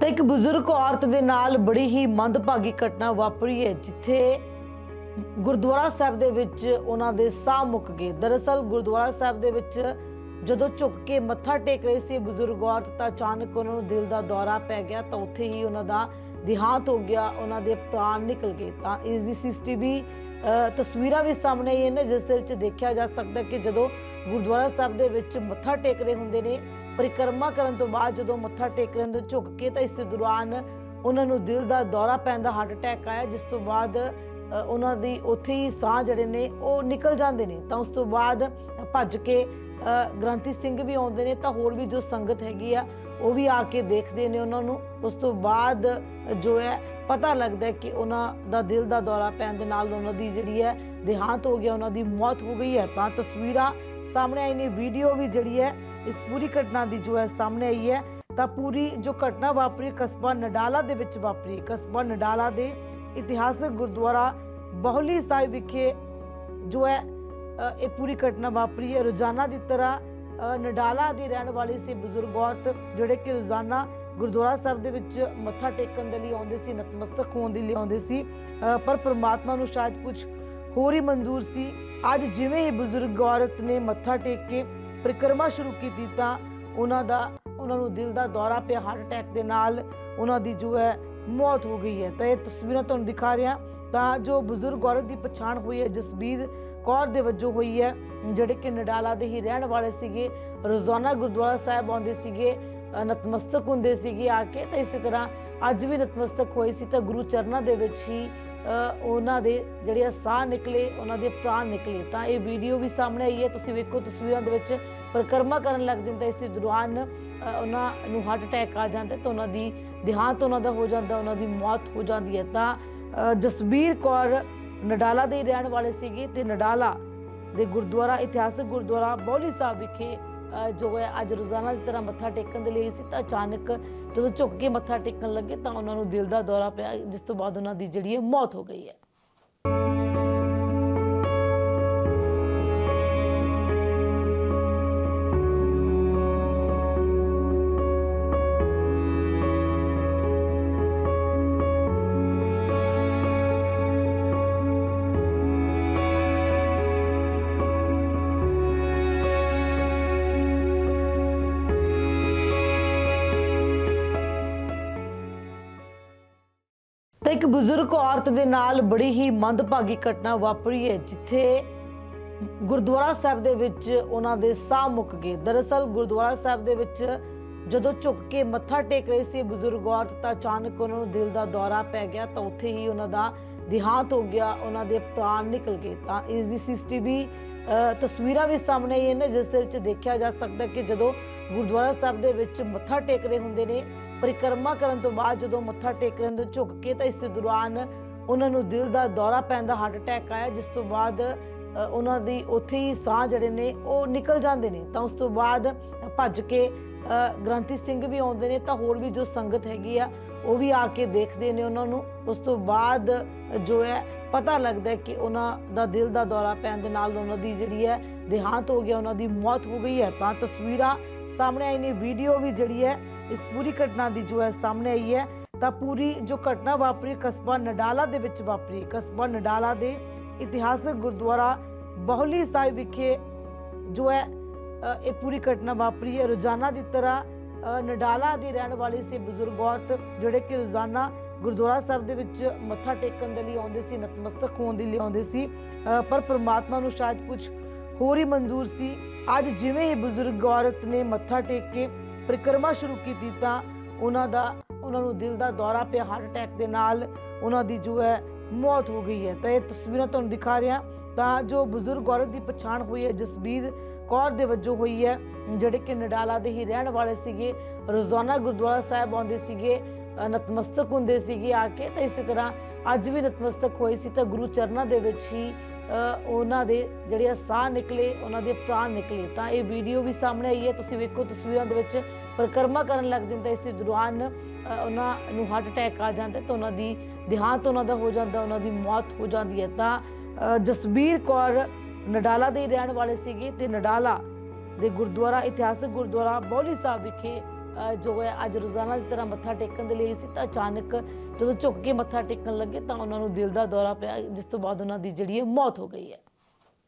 ਤਾਂ ਇੱਕ ਬਜ਼ੁਰਗ ਔਰਤ ਦੇ ਨਾਲ ਬੜੀ ਹੀ ਮੰਦਭਾਗੀ ਘਟਨਾ ਵਾਪਰੀ ਹੈ, ਜਿੱਥੇ ਗੁਰਦੁਆਰਾ ਸਾਹਿਬ ਦੇ ਵਿੱਚ ਉਹਨਾਂ ਦੇ ਸਾਹ ਮੁੱਕ ਗਏ। ਦਰਅਸਲ ਗੁਰਦੁਆਰਾ ਸਾਹਿਬ ਦੇ ਵਿੱਚ ਜਦੋਂ ਝੁੱਕ ਕੇ ਮੱਥਾ ਟੇਕ ਰਹੀ ਸੀ ਬਜ਼ੁਰਗ ਔਰਤ ਤਾਂ ਅਚਾਨਕ ਉਹਨਾਂ ਨੂੰ ਦਿਲ ਦਾ ਦੌਰਾ ਪੈ ਗਿਆ ਤਾਂ ਉੱਥੇ ਹੀ ਉਹਨਾਂ ਦਾ ਦਿਹਾਂਤ ਹੋ ਗਿਆ, ਉਹਨਾਂ ਦੇ ਪ੍ਰਾਣ ਨਿਕਲ ਗਏ। ਤਾਂ ਇਸ ਦੀ ਸੀਸੀਟੀਵੀ ਤਸਵੀਰਾਂ ਵੀ ਸਾਹਮਣੇ ਆਈਆਂ ਨੇ, ਜਿਸ ਦੇ ਵਿੱਚ ਦੇਖਿਆ ਜਾ ਸਕਦਾ ਕਿ ਜਦੋਂ ਗੁਰਦੁਆਰਾ ਸਾਹਿਬ ਦੇ ਵਿੱਚ ਮੱਥਾ ਟੇਕ ਰਹੇ ਹੁੰਦੇ ਨੇ ਪਰਿਕਰਮਾ ਕਰਨ ਤੋਂ ਬਾਅਦ ਜਦੋਂ ਮੱਥਾ ਟੇਕਣ ਰਹੇ ਹੁੰਦੇ ਕੇ ਤਾਂ ਇਸ ਦੌਰਾਨ ਉਹਨਾਂ ਨੂੰ ਦਿਲ ਦਾ ਦੌਰਾ ਪੈਣ ਦਾ ਹਾਰਟ ਅਟੈਕ ਆਇਆ, ਜਿਸ ਤੋਂ ਬਾਅਦ ਉਹਨਾਂ ਦੀ ਉੱਥੇ ਹੀ ਸਾਹ ਜਿਹੜੇ ਨੇ ਉਹ ਨਿਕਲ ਜਾਂਦੇ ਨੇ। ਤਾਂ ਉਸ ਤੋਂ ਬਾਅਦ ਭੱਜ ਕੇ ਗ੍ਰੰਥੀ ਸਿੰਘ ਵੀ ਆਉਂਦੇ ਨੇ, ਤਾਂ ਹੋਰ ਵੀ ਜੋ ਸੰਗਤ ਹੈਗੀ ਆ, ਉਹ ਵੀ ਆ ਕੇ ਦੇਖਦੇ ਨੇ ਉਹਨਾਂ ਨੂੰ। ਉਸ ਤੋਂ ਬਾਅਦ ਜੋ ਹੈ, ਪਤਾ ਲੱਗਦਾ ਹੈ ਕਿ ਉਹਨਾਂ ਦਾ ਦਿਲ ਦਾ ਦੌਰਾ ਪੈਣ ਦੇ ਨਾਲ ਉਹਨਾਂ ਦੀ ਜਿਹੜੀ ਹੈ, ਦੇਹਾਂਤ ਹੋ ਗਿਆ, ਉਹਨਾਂ ਦੀ ਮੌਤ ਹੋ ਗਈ ਹੈ। ਤਾਂ ਤਸਵੀਰਾਂ ਸਾਹਮਣੇ ਆਈ ਨੇ ਵੀਡੀਓ ਵੀ ਜਿਹੜੀ ਹੈ, ਇਸ ਪੂਰੀ ਘਟਨਾ ਦੀ ਜੋ ਹੈ ਸਾਹਮਣੇ ਆਈ ਹੈ। ਤਾਂ ਪੂਰੀ ਜੋ ਘਟਨਾ ਵਾਪਰੀ, ਕਸਬਾ ਨਡਾਲਾ ਦੇ ਵਿੱਚ ਵਾਪਰੀ। ਕਸਬਾ ਨਡਾਲਾ ਦੇ ਇਤਿਹਾਸਕ ਗੁਰਦੁਆਰਾ ਬਹੁਲੀ ਸਾਹਿਬ ਵਿਖੇ ਜੋ ਹੈ ਇਹ ਪੂਰੀ ਘਟਨਾ ਵਾਪਰੀ ਹੈ। ਰੋਜ਼ਾਨਾ ਦੀ ਤਰ੍ਹਾਂ ਨਡਾਲਾ ਦੇ ਰਹਿਣ ਵਾਲੇ ਸੀ ਬਜ਼ੁਰਗ ਔਰਤ, ਜਿਹੜੇ ਕਿ ਰੋਜ਼ਾਨਾ ਗੁਰਦੁਆਰਾ ਸਾਹਿਬ ਦੇ ਵਿੱਚ ਮੱਥਾ ਟੇਕਣ ਦੇ ਲਈ ਆਉਂਦੇ ਸੀ, ਨਤਮਸਤਕ ਹੋਣ ਦੇ ਲਈ ਆਉਂਦੇ ਸੀ। ਪਰ ਪ੍ਰਮਾਤਮਾ ਨੂੰ ਸ਼ਾਇਦ ਕੁਝ ਹੋਰ ਹੀ ਮਨਜ਼ੂਰ ਸੀ। ਅੱਜ ਜਿਵੇਂ ਹੀ ਬਜ਼ੁਰਗ ਔਰਤ ਨੇ ਮੱਥਾ ਟੇਕ ਕੇ ਪਰਿਕਰਮਾ ਸ਼ੁਰੂ ਕੀਤੀ ਤਾਂ ਉਹਨਾਂ ਦਾ, ਉਹਨਾਂ ਨੂੰ ਦਿਲ ਦਾ ਦੌਰਾ ਪਿਆ ਹਾਰਟ ਅਟੈਕ ਦੇ ਨਾਲ। ਉਹਨਾਂ ਦੀ ਜੋ ਹੈ ਮੌਤ ਹੋ ਗਈ ਹੈ। ਤਾਂ ਇਹ ਤਸਵੀਰਾਂ ਤੁਹਾਨੂੰ ਦਿਖਾ ਰਿਹਾ ਤਾਂ ਜੋ ਬਜ਼ੁਰਗ ਔਰਤ ਦੀ ਪਛਾਣ ਹੋਈ ਹੈ, ਜਸਬੀਰ ਕੌਰ ਦੇ ਵਜੋਂ ਹੋਈ ਹੈ, ਜਿਹੜੇ ਕਿ ਨਡਾਲਾ ਦੇ ਹੀ ਰਹਿਣ ਵਾਲੇ ਸੀਗੇ। ਰੋਜ਼ਾਨਾ ਗੁਰਦੁਆਰਾ ਸਾਹਿਬ ਆਉਂਦੇ ਸੀਗੇ ਨਤਮਸਤਕ ਹੁੰਦੇ ਸੀਗੇ ਆ ਕੇ। ਤਾਂ ਇਸੇ ਤਰ੍ਹਾਂ ਅੱਜ ਵੀ ਨਤਮਸਤਕ ਹੋਏ ਸੀ ਤਾਂ ਗੁਰੂ ਚਰਨਾਂ ਦੇ ਵਿੱਚ ਹੀ ਉਹਨਾਂ ਦੇ ਜਿਹੜੇ ਆ ਸਾਹ ਨਿਕਲੇ, ਉਹਨਾਂ ਦੇ ਪ੍ਰਾਣ ਨਿਕਲੇ। ਤਾਂ ਇਹ ਵੀਡੀਓ ਵੀ ਸਾਹਮਣੇ ਆਈ ਹੈ। ਤੁਸੀਂ ਵੇਖੋ, ਤਸਵੀਰਾਂ ਦੇ ਵਿੱਚ ਪਰਿਕਰਮਾ ਕਰਨ ਲੱਗ ਜਾਂਦਾ। ਇਸ ਦੌਰਾਨ ਉਹਨਾਂ ਨੂੰ ਹਾਰਟ ਅਟੈਕ ਆ ਜਾਂਦਾ ਤਾਂ ਉਹਨਾਂ ਦੀ ਦੇਹਾਂਤ ਉਹਨਾਂ ਦਾ ਹੋ ਜਾਂਦਾ, ਉਹਨਾਂ ਦੀ ਮੌਤ ਹੋ ਜਾਂਦੀ ਹੈ। ਤਾਂ ਜਸਬੀਰ ਕੌਰ ਨਡਾਲਾ ਦੇ ਰਹਿਣ ਵਾਲੇ ਸੀਗੇ ਤੇ ਨਡਾਲਾ ਦੇ ਗੁਰਦੁਆਰਾ, ਇਤਿਹਾਸਕ ਗੁਰਦੁਆਰਾ ਬੌਲੀ ਸਾਹਿਬ ਵਿਖੇ ਜੋ ਹੈ, ਅੱਜ ਰੋਜ਼ਾਨਾ ਦੀ ਤਰ੍ਹਾਂ ਮੱਥਾ ਟੇਕਣ ਦੇ ਲਈ ਸੀ, ਤਾਂ ਅਚਾਨਕ ਜਦੋਂ ਝੁੱਕ ਕੇ ਮੱਥਾ ਟੇਕਣ ਲੱਗੇ ਤਾਂ ਉਹਨਾਂ ਨੂੰ ਦਿਲ ਦਾ ਦੌਰਾ ਪਿਆ, ਜਿਸ ਤੋਂ ਬਾਅਦ ਉਹਨਾਂ ਦੀ ਜਿਹੜੀ ਹੈ ਮੌਤ ਹੋ ਗਈ ਹੈ। ਇੱਕ ਬਜ਼ੁਰਗ ਔਰਤ ਦੇ ਨਾਲ ਬੜੀ ਹੀ ਮੰਦਭਾਗੀ ਘਟਨਾ ਵਾਪਰੀ ਹੈ, ਜਿੱਥੇ ਗੁਰਦੁਆਰਾ ਸਾਹਿਬ ਦੇ ਵਿੱਚ ਉਹਨਾਂ ਦੇ ਸਾਹ ਮੁੱਕ ਗਏ। ਦਰਅਸਲ ਗੁਰਦੁਆਰਾ ਸਾਹਿਬ ਦੇ ਵਿੱਚ ਜਦੋਂ ਝੁੱਕ ਕੇ ਮੱਥਾ ਟੇਕ ਰਹੀ ਸੀ ਬਜ਼ੁਰਗ ਔਰਤ ਤਾਂ ਅਚਾਨਕ ਉਹਨਾਂ ਨੂੰ ਦਿਲ ਦਾ ਦੌਰਾ ਪੈ ਗਿਆ ਤਾਂ ਉੱਥੇ ਹੀ ਉਹਨਾਂ ਦਾ ਦਿਹਾਂਤ ਹੋ ਗਿਆ, ਉਹਨਾਂ ਦੇ ਪ੍ਰਾਣ ਨਿਕਲ ਗਏ। ਤਾਂ ਇਸ ਦੀ ਸੀਸੀਟੀਵੀ ਤਸਵੀਰਾਂ ਵੀ ਸਾਹਮਣੇ ਆਈਆਂ ਨੇ, ਜਿਸ ਦੇ ਵਿੱਚ ਦੇਖਿਆ ਜਾ ਸਕਦਾ ਕਿ ਜਦੋਂ ਗੁਰਦੁਆਰਾ ਸਾਹਿਬ ਦੇ ਵਿੱਚ ਮੱਥਾ ਟੇਕ ਰਹੇ ਹੁੰਦੇ ਨੇ ਪਰਿਕਰਮਾ ਕਰਨ ਤੋਂ ਬਾਅਦ ਜਦੋਂ ਮੱਥਾ ਟੇਕ ਰਹੇ ਹੁੰਦੇ, ਝੁੱਕ ਕੇ ਤਾਂ ਇਸ ਦੇ ਦੌਰਾਨ ਉਹਨਾਂ ਨੂੰ ਦਿਲ ਦਾ ਦੌਰਾ ਪੈਣ ਦਾ ਹਾਰਟ ਅਟੈਕ ਆਇਆ, ਜਿਸ ਤੋਂ ਬਾਅਦ ਉਹਨਾਂ ਦੀ ਉੱਥੇ ਹੀ ਸਾਹ ਜਿਹੜੇ ਨੇ ਉਹ ਨਿਕਲ ਜਾਂਦੇ ਨੇ। ਤਾਂ ਉਸ ਤੋਂ ਬਾਅਦ ਭੱਜ ਕੇ ਗ੍ਰੰਥੀ ਸਿੰਘ ਵੀ ਆਉਂਦੇ ਨੇ, ਤਾਂ ਹੋਰ ਵੀ ਜੋ ਸੰਗਤ ਹੈਗੀ ਆ, ਉਹ ਵੀ ਆ ਕੇ ਦੇਖਦੇ ਨੇ ਉਹਨਾਂ ਨੂੰ। ਉਸ ਤੋਂ ਬਾਅਦ ਜੋ ਹੈ, ਪਤਾ ਲੱਗਦਾ ਕਿ ਉਹਨਾਂ ਦਾ ਦਿਲ ਦਾ ਦੌਰਾ ਪੈਣ ਦੇ ਨਾਲ ਉਹਨਾਂ ਦੀ ਜਿਹੜੀ ਹੈ, ਦੇਹਾਂਤ ਹੋ ਗਿਆ, ਉਹਨਾਂ ਦੀ ਮੌਤ ਹੋ ਗਈ ਹੈ। ਤਾਂ ਤਸਵੀਰਾਂ ਸਾਹਮਣੇ ਆਈ ਨੇ ਵੀਡੀਓ ਵੀ ਜਿਹੜੀ ਹੈ, ਇਸ ਪੂਰੀ ਘਟਨਾ ਦੀ ਜੋ ਹੈ ਸਾਹਮਣੇ ਆਈ ਹੈ। ਤਾਂ ਪੂਰੀ ਜੋ ਘਟਨਾ ਵਾਪਰੀ, ਕਸਬਾ ਨਡਾਲਾ ਦੇ ਵਿੱਚ ਵਾਪਰੀ। ਕਸਬਾ ਨਡਾਲਾ ਦੇ ਇਤਿਹਾਸਕ ਗੁਰਦੁਆਰਾ ਬਹੁਲੀ ਸਾਹਿਬ ਵਿਖੇ ਜੋ ਹੈ ਇਹ ਪੂਰੀ ਘਟਨਾ ਵਾਪਰੀ ਹੈ। ਰੋਜ਼ਾਨਾ ਦੀ ਤਰ੍ਹਾਂ ਨਡਾਲਾ ਦੀ ਰਹਿਣ ਵਾਲੀ ਸੀ ਬਜ਼ੁਰਗ ਔਰਤ ਜਿਹੜੇ ਕਿ ਰੋਜ਼ਾਨਾ ਗੁਰਦੁਆਰਾ ਸਾਹਿਬ ਦੇ ਵਿੱਚ ਮੱਥਾ ਟੇਕਣ ਦੇ ਲਈ ਆਉਂਦੇ ਸੀ, ਨਤਮਸਤਕ ਹੋਣ ਦੇ ਲਈ ਆਉਂਦੇ ਸੀ ਪਰ ਪ੍ਰਮਾਤਮਾ ਨੂੰ ਸ਼ਾਇਦ ਕੁਝ ਹੋਰ ਹੀ ਮਨਜ਼ੂਰ ਸੀ। ਅੱਜ ਜਿਵੇਂ ਹੀ ਬਜ਼ੁਰਗ ਔਰਤ ਨੇ ਮੱਥਾ ਟੇਕ ਕੇ ਪਰਿਕਰਮਾ ਸ਼ੁਰੂ ਕੀਤੀ ਤਾਂ ਉਹਨਾਂ ਦਾ, ਉਹਨਾਂ ਨੂੰ ਦਿਲ ਦਾ ਦੌਰਾ ਪਿਆ ਹਾਰਟ ਅਟੈਕ ਦੇ ਨਾਲ ਉਹਨਾਂ ਦੀ ਜੋ ਹੈ ਮੌਤ ਹੋ ਗਈ ਹੈ। ਤਾਂ ਇਹ ਤਸਵੀਰਾਂ ਤੁਹਾਨੂੰ ਦਿਖਾ ਰਿਹਾ ਤਾਂ ਜੋ ਬਜ਼ੁਰਗ ਔਰਤ ਦੀ ਪਛਾਣ ਹੋਈ ਹੈ, ਜਸਬੀਰ ਕੌਰ ਦੇ ਵਜੋਂ ਹੋਈ ਹੈ, ਜਿਹੜੇ ਕਿ ਨਡਾਲਾ ਦੇ ਹੀ ਰਹਿਣ ਵਾਲੇ ਸੀਗੇ, ਰੋਜ਼ਾਨਾ ਗੁਰਦੁਆਰਾ ਸਾਹਿਬ ਆਉਂਦੇ ਸੀਗੇ ਨਤਮਸਤਕ ਹੁੰਦੇ ਸੀਗੇ ਆ ਕੇ, ਤਾਂ ਇਸੇ ਤਰ੍ਹਾਂ ਅੱਜ ਵੀ ਨਤਮਸਤਕ ਹੋਏ ਸੀ ਤਾਂ ਗੁਰੂ ਚਰਨਾਂ ਦੇ ਵਿੱਚ ਹੀ ਉਹਨਾਂ ਦੇ ਜਿਹੜੇ ਆ ਸਾਹ ਨਿਕਲੇ, ਉਹਨਾਂ ਦੇ ਪ੍ਰਾਣ ਨਿਕਲੇ। ਤਾਂ ਇਹ ਵੀਡੀਓ ਵੀ ਸਾਹਮਣੇ ਆਈ ਹੈ। ਤੁਸੀਂ ਵੇਖੋ, ਤਸਵੀਰਾਂ ਦੇ ਵਿੱਚ ਪਰਿਕਰਮਾ ਕਰਨ ਲੱਗ ਨੇ ਇਸ ਦੌਰਾਨ ਉਹਨਾਂ ਨੂੰ ਹਾਰਟ ਅਟੈਕ ਆ ਜਾਂਦਾ ਤਾਂ ਉਹਨਾਂ ਦੀ ਦੇਹਾਂਤ ਉਹਨਾਂ ਦਾ ਹੋ ਜਾਂਦਾ, ਉਹਨਾਂ ਦੀ ਮੌਤ ਹੋ ਜਾਂਦੀ ਹੈ। ਤਾਂ ਜਸਬੀਰ ਕੌਰ ਨਡਾਲਾ ਦੇ ਰਹਿਣ ਵਾਲੇ ਸੀਗੇ ਤੇ ਨਡਾਲਾ ਦੇ ਗੁਰਦੁਆਰਾ, ਇਤਿਹਾਸਕ ਗੁਰਦੁਆਰਾ ਬੌਲੀ ਸਾਹਿਬ ਵਿਖੇ ਜੋ ਹੈ ਅੱਜ ਰੋਜ਼ਾਨਾ ਦੀ ਤਰ੍ਹਾਂ ਮੱਥਾ ਟੇਕਣ ਦੇ ਲਈ ਸੀ, ਤਾਂ ਅਚਾਨਕ ਜਦੋਂ ਝੁੱਕ ਕੇ ਮੱਥਾ ਟੇਕਣ ਲੱਗੇ ਤਾਂ ਉਹਨਾਂ ਨੂੰ ਦਿਲ ਦਾ ਦੌਰਾ ਪਿਆ, ਜਿਸ ਤੋਂ ਬਾਅਦ ਉਹਨਾਂ ਦੀ ਜਿਹੜੀ ਹੈ ਮੌਤ ਹੋ ਗਈ ਹੈ।